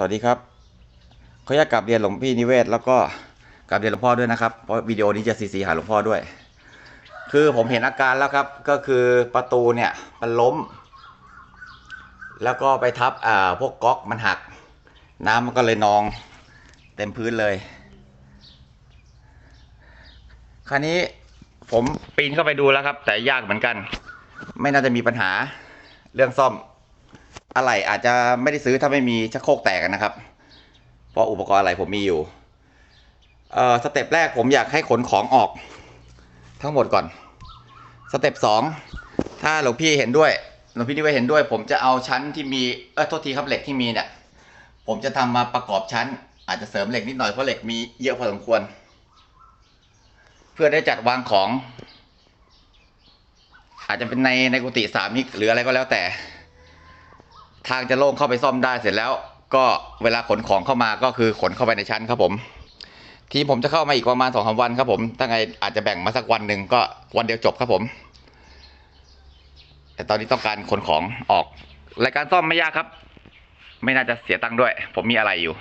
สวัสดีครับขออนุญาตกลับเรียนหลวงพี่นิเวศ แล้วก็กลับเรียนหลวงพ่อด้วยนะครับเพราะวิดีโอนี้จะซีซีหาหลวงพ่อด้วย คือผมเห็นอาการแล้วครับก็คือประตูเนี่ยมันล้ม แล้วก็ไปทับอ่าพวกก๊อกมันหัก น้ำมันก็เลยนองเต็มพื้นเลย คราวนี้ผมปีนเข้าไปดูแล้วครับ แต่ยากเหมือนกัน ไม่น่าจะมีปัญหาเรื่องซ่อม อะไรอาจจะไม่ได้ซื้อถ้าไม่มีชักโครกแตกนะครับ เพราะอุปกรณ์อะไรผมมีอยู่เอ่อสเต็ปแรกผมอยากให้ขนของออก ทั้งหมดก่อน สเต็ปสองถ้าหลวงพี่เห็นด้วยหลวงพี่นิเวศเห็นด้วย ผมจะเอาชั้นที่มีเออโทษทีครับเหล็กที่มีเนี่ยผมจะทำมาประกอบชั้น อาจจะเสริมเหล็กนิดหน่อยเพราะเหล็กมีเยอะพอสมควร เพื่อได้จัดวางของ อาจจะเป็นในในกุฏิสามิกหรืออะไรก็แล้วแต่ ทางจะโล่งเข้าไปซ่อมได้เสร็จแล้ว ก็เวลาขนของเข้ามาก็คือขนเข้าไปในชั้นครับผม ทีผมจะเข้ามาอีกประมาณสองสาวันครับผมถ้าไงอาจจะแบ่งมาสักวันหนึ่งก็วันเดียวจบครับผม แต่ตอนนี้ต้องการขนของออกรายการซ่อมไม่ยากครับ ไม่น่าจะเสียตังค์ด้วย ผมมีอะไรอยู่